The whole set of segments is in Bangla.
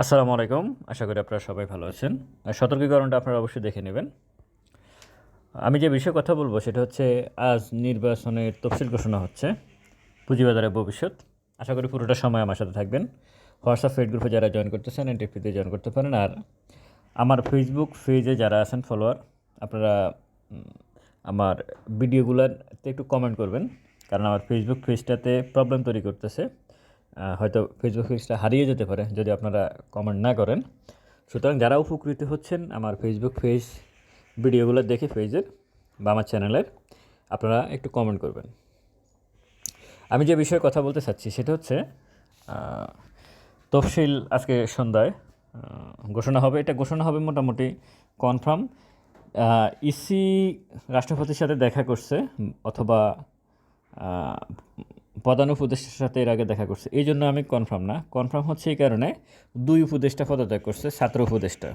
আসসালামু আলাইকুম। আশা করি আপনারা সবাই ভালো আছেন। সতর্কীকরণটা আপনারা অবশ্যই দেখে নেবেন। আমি যে বিষয়ে কথা বলব সেটা হচ্ছে, আজ নির্বাচনের তফসিল ঘোষণা হচ্ছে, পুঁজিবাজারের ভবিষ্যৎ। আশা করি পুরোটা সময় আমার সাথে থাকবেন। হোয়াটসঅ্যাপ ফেড গ্রুপে যারা জয়েন করতেছেন এনটিপিতে জয়েন করতে পারেন। আর আমার ফেসবুক পেজে যারা আছেন ফলোয়ার আপনারা আমার ভিডিওগুলোতে একটু কমেন্ট করবেন। কারণ আমার ফেসবুক পেজটাতে প্রবলেম তৈরি করতেছে। হয়তো ফেসবুক পেজটা হারিয়ে যেতে পারে যদি আপনারা কমেন্ট না করেন। সুতরাং যারা উপকৃত হচ্ছেন আমার ফেসবুক পেজ ভিডিওগুলো দেখে পেজের বা আমার চ্যানেলের আপনারা একটু কমেন্ট করবেন। আমি যে বিষয়ে কথা বলতে চাচ্ছি সেটা হচ্ছে তফসিল আজকে সন্ধ্যায় ঘোষণা হবে। এটা ঘোষণা হবে মোটামুটি কনফার্ম ইসি রাষ্ট্রপতির সাথে দেখা করছে, অথবা উপদেষ্টার সাথে এর আগে দেখা করছে। এই জন্য আমি কনফার্ম না। কনফার্ম হচ্ছে এই কারণে দুই উপদেষ্টা পদত্যাগ করছে, ছাত্র উপদেষ্টা।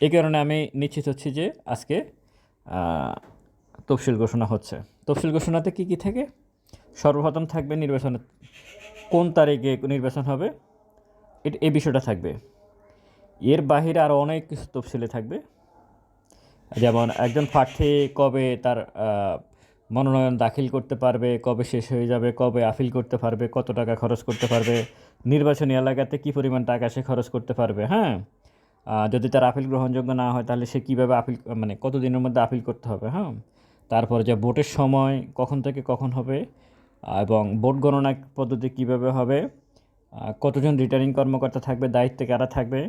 এই কারণে আমি নিশ্চিত হচ্ছি যে আজকে তফসিল ঘোষণা হচ্ছে। তফসিল ঘোষণাতে কী কী থাকে? সর্বপ্রথম থাকবে নির্বাচনের কোন তারিখে নির্বাচন হবে? এট- এই বিষয়টা থাকবে। এর বাহিরে আরও অনেক কিছু তফসিলে থাকবে। যেমন একজন প্রার্থী কবে তার মনোনয়ন দাখিল করতে পারবে, কবে শেষ হয়ে যাবে, কবে আপিল করতে পারবে, কত টাকা খরচ করতে পারবে, নির্বাচনী এলাকাতে কী পরিমাণ টাকা সে খরচ করতে পারবে হ্যাঁ? যদি তার আপিল গ্রহণযোগ্য না হয়, তাহলে সে কীভাবে আপিল মানে কত দিনের মধ্যে আপিল করতে হবে হ্যাঁ? তারপর যে ভোটের সময় কখন থেকে কখন হবে এবং ভোট গণনা পদ্ধতি কীভাবে হবে কতজন রিটার্নিং কর্মকর্তা থাকবে, দায়িত্বে কারা থাকবে,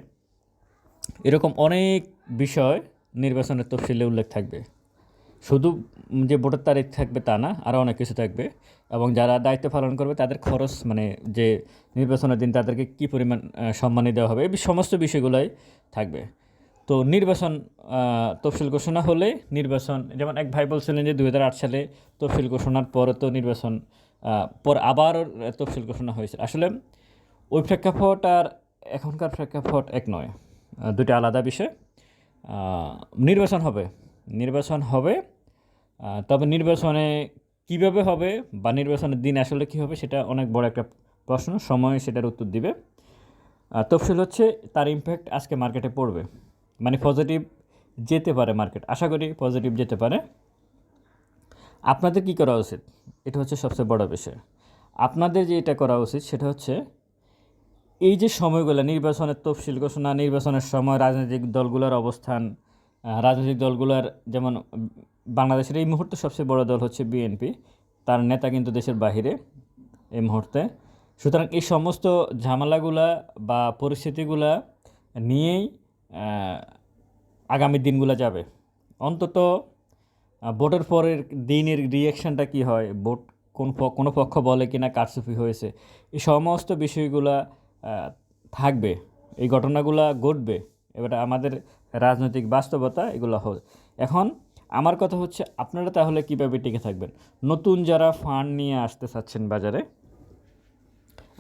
এরকম অনেক বিষয় নির্বাচনের তফসিলে উল্লেখ থাকবে। শুধু যে ভোটের তারিখ থাকবে তা না আরও অনেক কিছু থাকবে। এবং যারা দায়িত্ব পালন করবে, তাদের খরচ মানে যে নির্বাচনের দিন, তাদেরকে কী পরিমাণ সম্মানী দেওয়া হবে, এই সমস্ত বিষয়গুলোই থাকবে। তো নির্বাচন তফসিল ঘোষণা হলে নির্বাচন, যেমন এক ভাই বলছিলেন যে দু হাজার আট সালে তফসিল ঘোষণার পরে তো নির্বাচন পর আবার তফসিল ঘোষণা হয়েছে। আসলে ওই প্রেক্ষাপট আর এখনকার প্রেক্ষাপট এক নয় দুটো আলাদা বিষয়। নির্বাচন হবে নির্বাচন হবে তবে নির্বাচনে কীভাবে হবে বা নির্বাচনের দিন আসলে কী হবে সেটা অনেক বড় একটা প্রশ্ন। সময় সেটার উত্তর দিবে। তফসিল হচ্ছে তার ইম্প্যাক্ট আজকে মার্কেটে পড়বে। মানে পজিটিভ যেতে পারে মার্কেট আশা করি পজিটিভ যেতে পারে। আপনাদের কি করা উচিত? এটা হচ্ছে সবচেয়ে বড় বিষয়। আপনাদের যে এটা করা উচিত সেটা হচ্ছে এই যে সময়গুলো, নির্বাচনের তফসিল ঘোষণা, নির্বাচনের সময় রাজনৈতিক দলগুলোর অবস্থান রাজনৈতিক দলগুলোর যেমন বাংলাদেশের এই মুহূর্তে সবচেয়ে বড় দল হচ্ছে বিএনপি। তার নেতা কিন্তু দেশের বাহিরে এই মুহূর্তে। সুতরাং এই সমস্ত ঝামেলাগুলা বা পরিস্থিতিগুলা নিয়েই আগামী দিনগুলো যাবে। অন্তত ভোটের পরের দিনের রিয়াকশানটা কি হয়? ভোট কোন কোনো পক্ষ বলে কি না কারচুপি হয়েছে, এই সমস্ত বিষয়গুলা থাকবে। এই ঘটনাগুলা ঘটবে। এবার আমাদের রাজনৈতিক বাস্তবতা এগুলো হয় এখন আমার কথা হচ্ছে আপনারা তাহলে কীভাবে টিকে থাকবেন? নতুন যারা ফান্ড নিয়ে আসতে চাচ্ছেন বাজারে,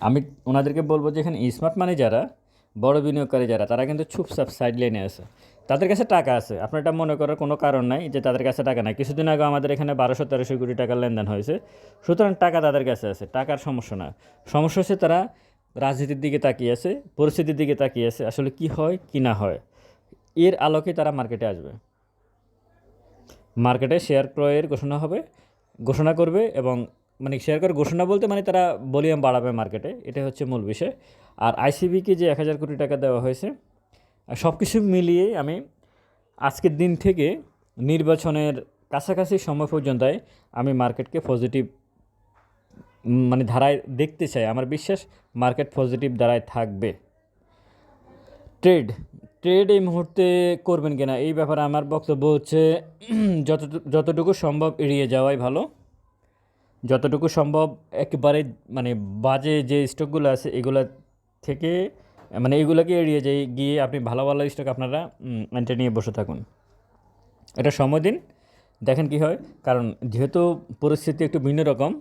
আমি ওনাদেরকে বলব যে এখানে স্মার্ট মানি যারা, বড় বিনিয়োগকারী যারা, তারা কিন্তু চুপচাপ সাইড লাইনে আছে। তাদের কাছে টাকা আছে। আপনার এটা মনে করার কোনো কারণ নাই যে তাদের কাছে টাকা নাই। কিছুদিন আগে আমাদের এখানে বারোশো, তেরোশো কোটি টাকার লেনদেন হয়েছে। সুতরাং টাকা তাদের কাছে আছে, টাকার সমস্যা না। সমস্যা হচ্ছে তারা রাজনীতির দিকে তাকিয়ে আছে, পরিস্থিতির দিকে তাকিয়ে আছে, আসলে কি হয়, কি না হয়। এর আলোকে তারা মার্কেটে আসবে। মার্কেটে শেয়ার ক্রয়ের ঘোষণা হবে, ঘোষণা করবে এবং মানে শেয়ার করে ঘোষণা বলতে মানে তারা ভলিউম বাড়াবে মার্কেটে এটা হচ্ছে মূল বিষয়। আর আইসিবিকে যে এক হাজার কোটি টাকা দেওয়া হয়েছে সব কিছু মিলিয়ে আমি আজকের দিন থেকে নির্বাচনের কাছাকাছি সময় পর্যন্ত আমি মার্কেটকে পজিটিভ মানে ধারায় দেখতে চাই। আমার বিশ্বাস মার্কেট পজিটিভ ধারায় থাকবে। ট্রেড ট্রেড এই মুহূর্তে করবেন কিনা? এই ব্যাপারে আমার বক্তব্য হচ্ছে যতটুকু যতটুকু সম্ভব এড়িয়ে যাওয়াই ভালো। যতটুকু সম্ভব একেবারে মানে বাজে যে স্টকগুলো আছে, এগুলো থেকে মানে এগুলোকে এড়িয়ে যাই, গিয়ে আপনি ভালো ভালো স্টক আপনারা এন্টে নিয়ে বসে থাকুন। এটা সময় দিন, দেখেন কি হয়। কারণ যেহেতু পরিস্থিতি একটু ভিন্ন রকম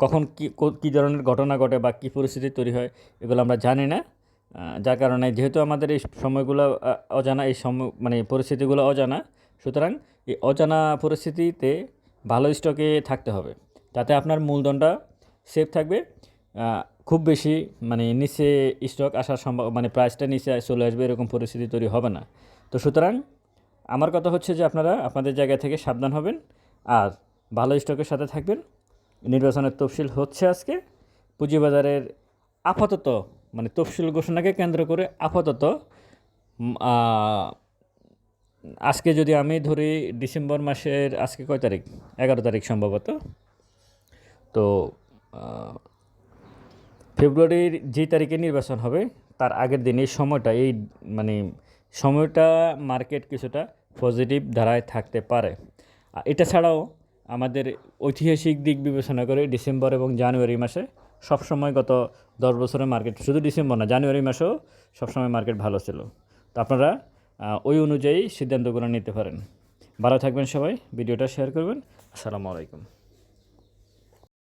কখন কী কী ধরনের ঘটনা ঘটে বা কী পরিস্থিতি তৈরি হয়, এগুলো আমরা জানি না। যার কারণে যেহেতু আমাদের এই সময়গুলো অজানা, এই সময় মানে পরিস্থিতিগুলো অজানা, সুতরাং এই অজানা পরিস্থিতিতে ভালো স্টকে থাকতে হবে। যাতে আপনার মূলধনটা সেফ থাকবে। খুব বেশি মানে নিচে স্টক আসার সম্ভব মানে প্রাইসটা নিচে চলে আসবে, এরকম পরিস্থিতি তৈরি হবে না। তো সুতরাং আমার কথা হচ্ছে যে আপনারা আপনাদের জায়গা থেকে সাবধান হবেন আর ভালো স্টকের সাথে থাকবেন। নির্বাচনের তফসিল হচ্ছে আজকে। পুঁজিবাজারের আপাতত মানে তফসিল ঘোষণাকে কেন্দ্র করে আপাতত আজকে যদি আমি ধরি ডিসেম্বর মাসের, আজকে কয় তারিখ? এগারো তারিখ সম্ভবত। তো ফেব্রুয়ারির যে তারিখে নির্বাচন হবে, তার আগের দিন এই সময়টা, এই মানে সময়টা মার্কেট কিছুটা পজিটিভ ধারায় থাকতে পারে। এটা ছাড়াও আমাদের ঐতিহাসিক দিক বিবেচনা করে ডিসেম্বর এবং জানুয়ারি মাসে সবসময় গত দশ বছরে মার্কেট শুধু ডিসেম্বর না জানুয়ারি মাসেও সবসময় মার্কেট ভালো ছিল। তো আপনারা ওই অনুযায়ী সিদ্ধান্তগুলো নিতে পারেন। ভালো থাকবেন সবাই, ভিডিওটা শেয়ার করবেন। আসসালামু আলাইকুম।